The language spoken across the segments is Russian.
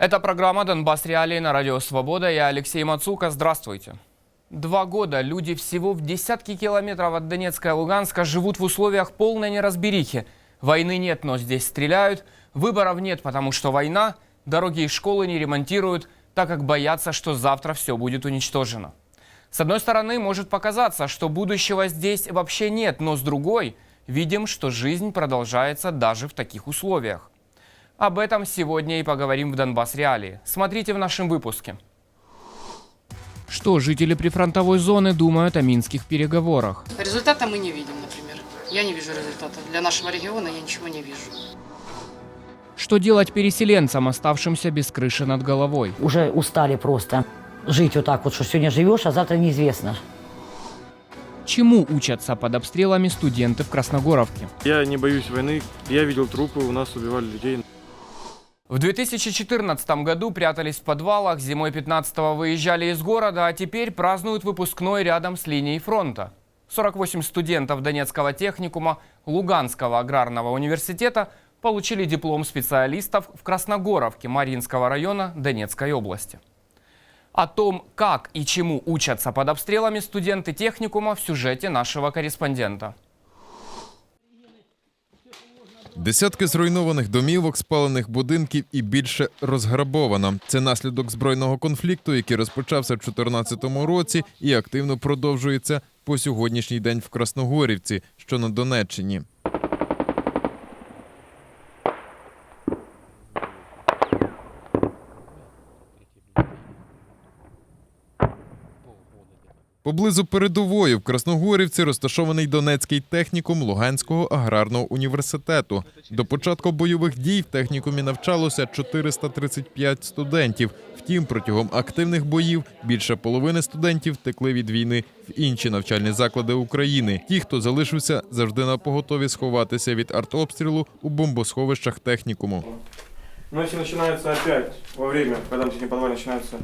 Это программа «Донбасс Реалии» на Радио Свобода. Я Алексей Мацука. Здравствуйте. Два года люди всего в десятки километров от Донецка и Луганска живут в условиях полной неразберихи. Войны нет, но здесь стреляют. Выборов нет, потому что война. Дороги и школы не ремонтируют, так как боятся, что завтра все будет уничтожено. С одной стороны, может показаться, что будущего здесь вообще нет, но с другой, видим, что жизнь продолжается даже в таких условиях. Об этом сегодня и поговорим в Донбасс Реалии. Смотрите в нашем выпуске. Что жители прифронтовой зоны думают о минских переговорах? Результата мы не видим, например. Я не вижу результата. Для нашего региона я ничего не вижу. Что делать переселенцам, оставшимся без крыши над головой? Уже устали просто жить вот так вот, что сегодня живешь, а завтра неизвестно. Чему учатся под обстрелами студенты в Красногоровке? Я не боюсь войны. Я видел трупы, у нас убивали людей. В 2014 году прятались в подвалах, зимой 15-го выезжали из города, а теперь празднуют выпускной рядом с линией фронта. 48 студентов Донецкого техникума Луганского аграрного университета получили диплом специалистов в Красногоровке Маринского района Донецкой области. О том, как и чему учатся под обстрелами студенты техникума в сюжете нашего корреспондента. Десятки зруйнованих домівок, спалених будинків і більше розграбовано. Це наслідок збройного конфлікту, який розпочався в 2014 році і активно продовжується по сьогоднішній день в Красногорівці, що на Донеччині. Поблизу передової в Красногорівці розташований Донецький технікум Луганського аграрного університету. До початку бойових дій в технікумі навчалося 435 студентів. Втім, протягом активних боїв більше половини студентів втекли від війни в інші навчальні заклади України. Ті, хто залишився, завжди на поготові сховатися від артобстрілу у бомбосховищах технікуму. Но если начинается опять во время, подвале начинается,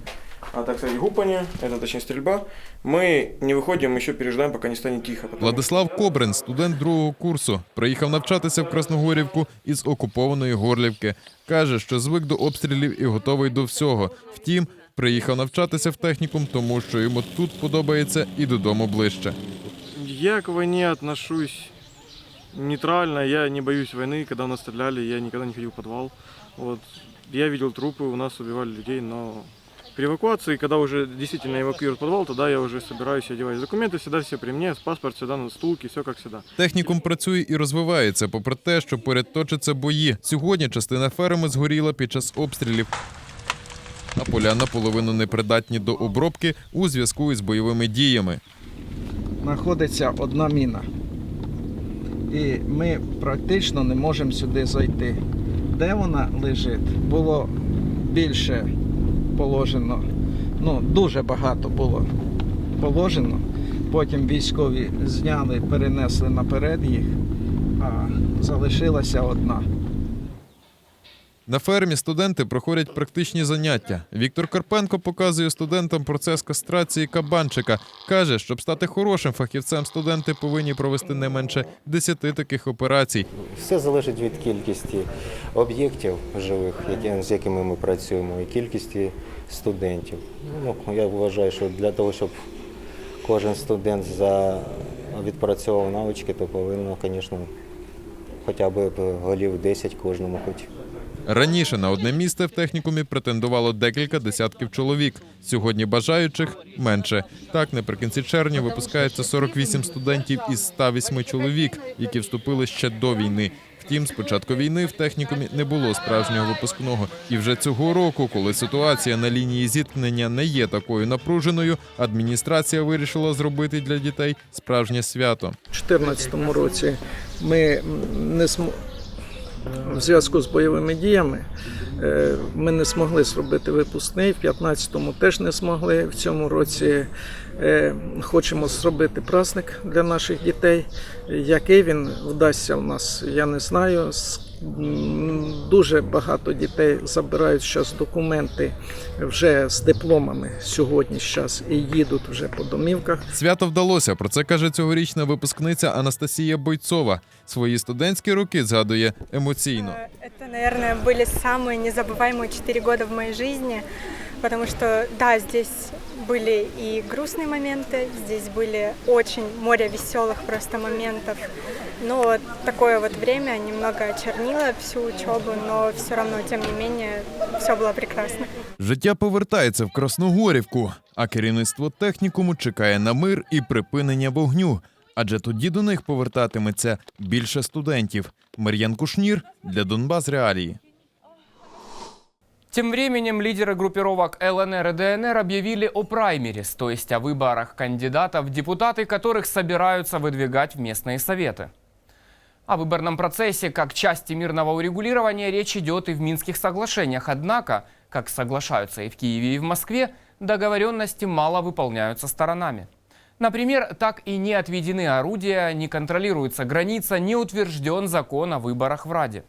а, так сказать, гупание, это точнее стрельба, мы не выходим, еще пережидаем, пока не станет тихо. Потом- Владислав Кобрин, студент другого курсу, приїхав навчатися в Красногорівку із окупованої Горлівки. Каже, що звик до обстрілів і готовий до всього. Втім, приїхав навчатися в технікум, тому що йому тут подобається і додому ближче. Я к войне отношусь нейтрально, я не боюсь войны. Когда у нас стреляли, я никогда не ходил в подвал. Вот. Я видел трупы, у нас убивали людей, но при эвакуации, когда уже действительно эвакуируют подвал, тогда я уже собираюсь, одеваюсь. Документы всегда все при мне, паспорт всегда на стулке, все как всегда. Технікум працює і розвивається, попри те, що поряд точаться бої. Сьогодні частина ферми згоріла під час обстрілів. А поля наполовину непридатні до обробки у зв'язку із бойовими діями. знаходиться одна міна. І ми практично не можемо сюди зайти. Де вона лежить, було більше положено, ну дуже багато було положено. Потім військові зняли, перенесли наперед їх, а залишилася одна. На фермі студенти проходять практичні заняття. Віктор Карпенко показує студентам процес кастрації кабанчика. Каже, щоб стати хорошим фахівцем, студенти повинні провести не менше 10 таких операцій. Все залежить від кількості об'єктів живих, з якими ми працюємо, і кількості студентів. Ну, я вважаю, що для того, щоб кожен студент за відпрацьовував навички, то повинно, звісно, хоча б голів 10 кожному хоч. Раніше на одне місце в технікумі претендувало декілька десятків чоловік. Сьогодні бажаючих менше. Так, наприкінці червня випускається 48 студентів із 108 чоловік, які вступили ще до війни. Втім, з початку війни в технікумі не було справжнього випускного. І вже цього року, коли ситуація на лінії зіткнення не є такою напруженою, адміністрація вирішила зробити для дітей справжнє свято. У 2014 році ми не см... в зв'язку з бойовими діями е, ми не змогли зробити випускний, в 2015-му теж не змогли. В цьому році е, хочемо зробити праздник для наших дітей. Який він вдасться в нас, я не знаю. Дуже багато дітей забирають зараз документи вже з дипломами сьогодні зараз і їдуть вже по домівках. Свято вдалося. Про це каже цьогорічна випускниця Анастасія Бойцова. Свої студентські роки згадує емоційно. Это Это, наверное, были самые незабываемые четыре года в моей жизни, потому что, да, здесь были и грустные моменты, здесь были очень море веселых просто моментов, но вот такое вот время немного очернило всю учебу, но все равно, тем не менее, все было прекрасно. Життя повертається в Красногорівку, а керівництво технікуму чекає на мир і припинення вогню. Адже тоді до них повертатиметься більше студентів. Мар'ян Кушнір для Донбас Реалії. Тем временем лидеры группировок ЛНР и ДНР объявили о праймерис, то есть о выборах кандидатов, депутаты которых собираются выдвигать в местные советы. О выборном процессе как части мирного урегулирования речь идет и в Минских соглашениях. Однако, как соглашаются и в Киеве, и в Москве, договоренности мало выполняются сторонами. Например, так и не отведены орудия, не контролируется граница, не утвержден закон о выборах в Раде.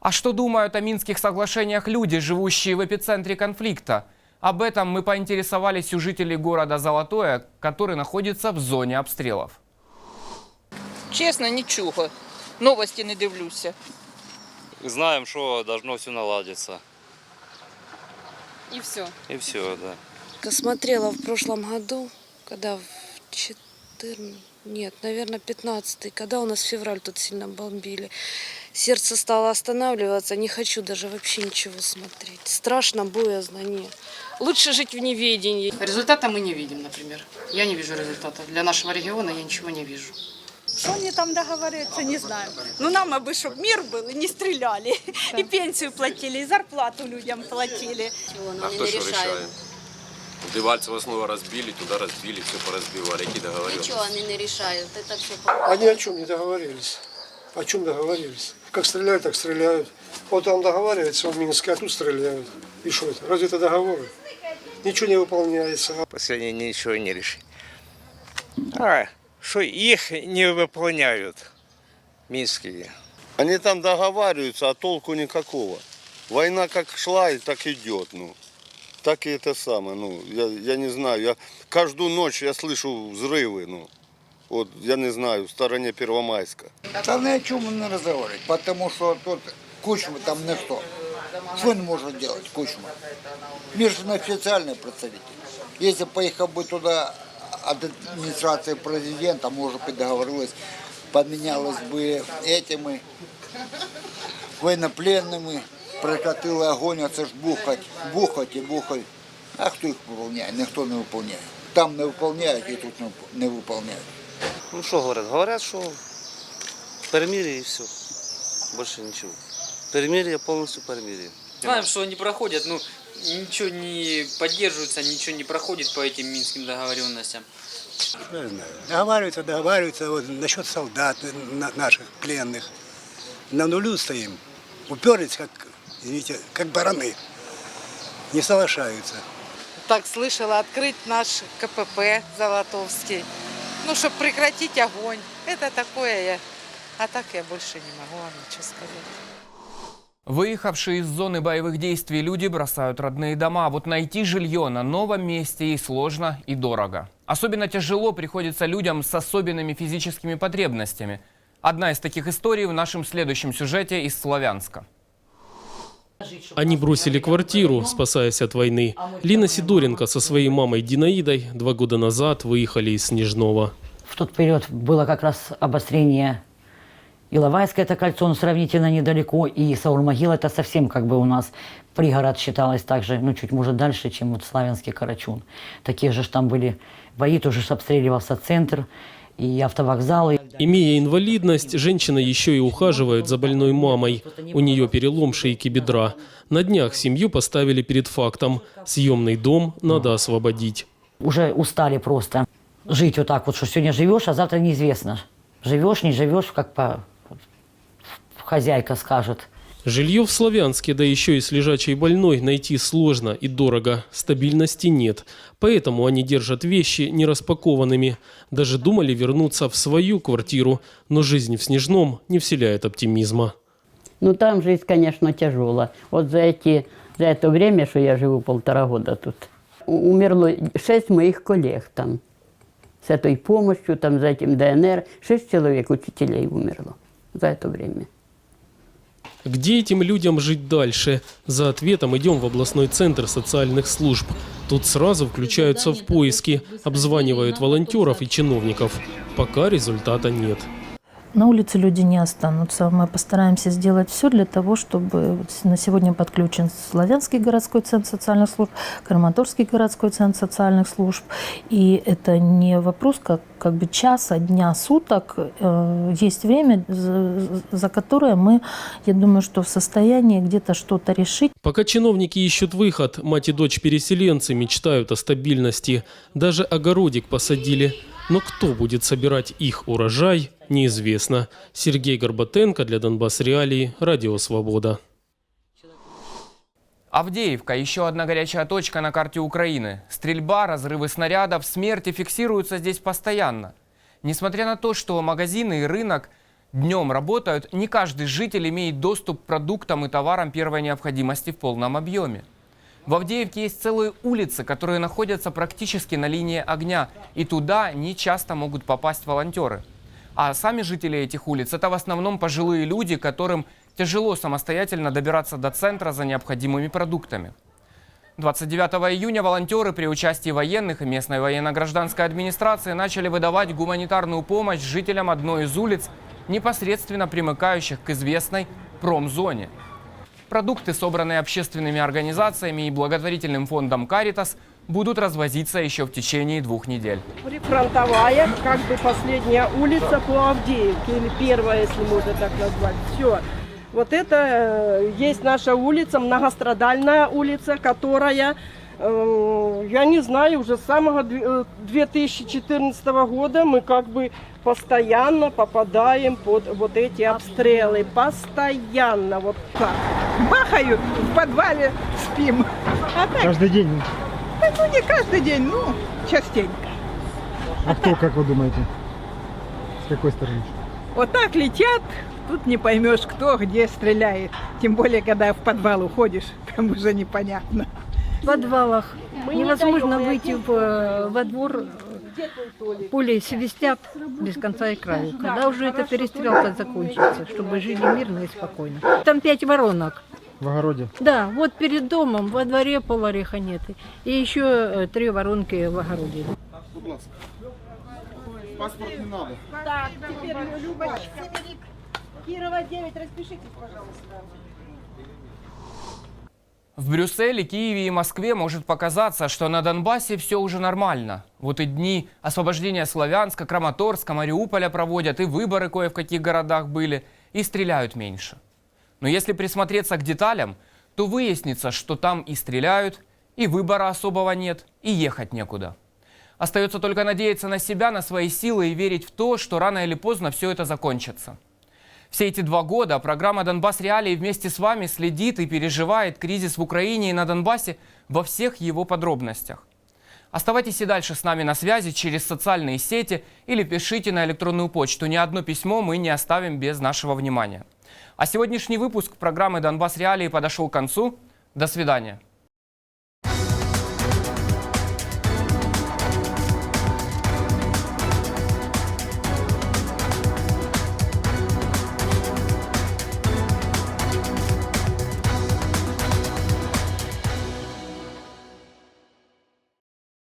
А что думают о Минских соглашениях люди, живущие в эпицентре конфликта? Об этом мы поинтересовались у жителей города Золотое, который находится в зоне обстрелов. Чесно, нічого. Новості не дивлюся. Знаем, что должно все наладиться. И все. И все, да. Смотрела в прошлом году, когда в 14... Нет, наверное, 15 когда у нас февраль тут сильно бомбили. Сердце стало останавливаться, не хочу даже вообще ничего смотреть. Страшно, боязно, нет. Лучше жить в неведении. Результата мы не видим, например. Я не вижу результата. Для нашего региона я ничего не вижу. Что они там договорятся, не знаю. Ну, нам бы, чтобы мир был, и не стреляли. И пенсию платили, и зарплату людям платили. А кто что решает? Дебальцево снова разбили, туда разбили, все поразбивали. Какие договоренности? они не решают. Это все Они о чем не договорились? О чем договорились? Как стреляют, так стреляют. Вот там договариваются в Минске, а тут стреляют. И что это? Разве это договоры? Ничего не выполняется. Последнее ничего не решили. А, что их не выполняют минские. Они там договариваются, а толку никакого. Война как шла и так идет, ну. Так и это самое, ну, я, я не знаю, я каждую ночь я слышу взрывы, ну Вот, я не знаю, в стороне Первомайска. Там ни о чем не разговаривать, потому что тут Кучма там никто. Что он может делать, Кучма? Мир же официальный представитель. Если поехал бы туда от администрации президента, может быть, договорилась, поменялось бы этими военнопленными, прекратили огонь, а це ж бухать, бухать і бухать. А хто їх виконує? Ніхто не виконує. Там не виконують і тут не- не виконують. Ну что говорят? Говорят, что перемирие и все. Больше ничего. Перемирие, полностью перемирие. Знаем, что они проходят, ну, ничего не поддерживается, ничего не проходит по этим минским договоренностям. Не знаю. Договариваются, договариваются вот, насчет солдат на- наших пленных. На нулю стоим. Уперлись, как, извините, как бараны. Не соглашаются. Так слышала, открыть наш КПП Золотовский. Ну, чтобы прекратить огонь. Это такое я. А так я больше не могу вам ничего сказать. Выехавшие из зоны боевых действий люди бросают родные дома. Вот найти жилье на новом месте и сложно, и дорого. Особенно тяжело приходится людям с особенными физическими потребностями. Одна из таких историй в нашем следующем сюжете из Славянска. Они бросили квартиру, спасаясь от войны. Лина Сидоренко со своей мамой Динаидой два года назад выехали из Снежного. В тот период было как раз обострение Иловайское это кольцо, ну, сравнительно недалеко, и Саурмогила это совсем как бы у нас пригород считалось также, ну, чуть может дальше, чем вот Славянский Карачун. Такие же ж там были бои, тоже ж обстреливался центр и автовокзалы. Имея инвалидность, женщина еще и ухаживает за больной мамой. У нее перелом шейки бедра. На днях семью поставили перед фактом. Съемный дом надо освободить. Уже устали просто жить вот так вот, что сегодня живешь, а завтра неизвестно. Живешь, не живешь, как по... хозяйка скажет. Жилье в Славянске, да еще и с лежачей больной, найти сложно и дорого. Стабильности нет. Поэтому они держат вещи нераспакованными. Даже думали вернуться в свою квартиру, но жизнь в Снежном не вселяет оптимизма. Ну, там жизнь, конечно, тяжелая. Вот за, эти, за это время, что я живу полтора года тут, умерло шесть моих коллег там. С этой помощью, там, за этим ДНР. Шесть человек учителей умерло за это время. Где этим людям жить дальше? За ответом идем в областной центр социальных служб. Тут сразу включаются в поиски, обзванивают волонтеров и чиновников. Пока результата нет. На улице люди не останутся. Мы постараемся сделать все для того, чтобы на сегодня подключен Славянский городской центр социальных служб, Краматорский городской центр социальных служб. И это не вопрос как, как бы часа, дня, суток. Э, Есть время, за которое мы, я думаю, что в состоянии где-то что-то решить. Пока чиновники ищут выход, мать и дочь переселенцы мечтают о стабильности. Даже огородик посадили. Но кто будет собирать их урожай, неизвестно. Сергей Горбатенко для Донбасс Реалии, Радио Свобода. Авдеевка – еще одна горячая точка на карте Украины. Стрельба, разрывы снарядов, смерти фиксируются здесь постоянно. Несмотря на то, что магазины и рынок днем работают, не каждый житель имеет доступ к продуктам и товарам первой необходимости в полном объеме. В Авдеевке есть целые улицы, которые находятся практически на линии огня, и туда не часто могут попасть волонтеры. А сами жители этих улиц – это в основном пожилые люди, которым тяжело самостоятельно добираться до центра за необходимыми продуктами. 29 июня волонтеры при участии военных и местной военно-гражданской администрации начали выдавать гуманитарную помощь жителям одной из улиц, непосредственно примыкающих к известной промзоне. Продукты, собранные общественными организациями и благотворительным фондом «Каритас», будут развозиться еще в течение двух недель. Прифронтовая, как бы последняя улица по Авдеевке, или первая, если можно так назвать. Все. Вот это э, есть наша улица, многострадальная улица, которая, я не знаю, уже с самого две- э, 2014 года мы как бы постоянно попадаем под вот эти обстрелы. Постоянно. Вот так. Бахают, в подвале спим. А так, Каждый день. ну не каждый день, ну частенько. А кто, как вы думаете? С какой стороны? Вот так летят, тут не поймешь, кто где стреляет. Тем более, когда в подвал уходишь, там уже непонятно. В подвалах невозможно выйти в, э, во двор, пули свистят без конца и краю. Когда уже эта перестрелка закончится, чтобы жили мирно и спокойно. Там пять воронок. В огороде. Да, вот перед домом, во дворе полореха нет. И еще э, три воронки в огороде. Паспорт не надо. Так, теперь, Любочка. Кирова 9, распишитесь, пожалуйста. В Брюсселе, Киеве и Москве может показаться, что на Донбассе все уже нормально. Вот и дни освобождения Славянска, Краматорска, Мариуполя проводят, и выборы кое в каких городах были, и стреляют меньше. Но если присмотреться к деталям, то выяснится, что там и стреляют, и выбора особого нет, и ехать некуда. Остается только надеяться на себя, на свои силы и верить в то, что рано или поздно все это закончится. Все эти два года программа «Донбасс Реалии» вместе с вами следит и переживает кризис в Украине и на Донбассе во всех его подробностях. Оставайтесь и дальше с нами на связи через социальные сети или пишите на электронную почту. Ни одно письмо мы не оставим без нашего внимания. А сегодняшний выпуск программы «Донбасс Реалии» подошел к концу. До свидания.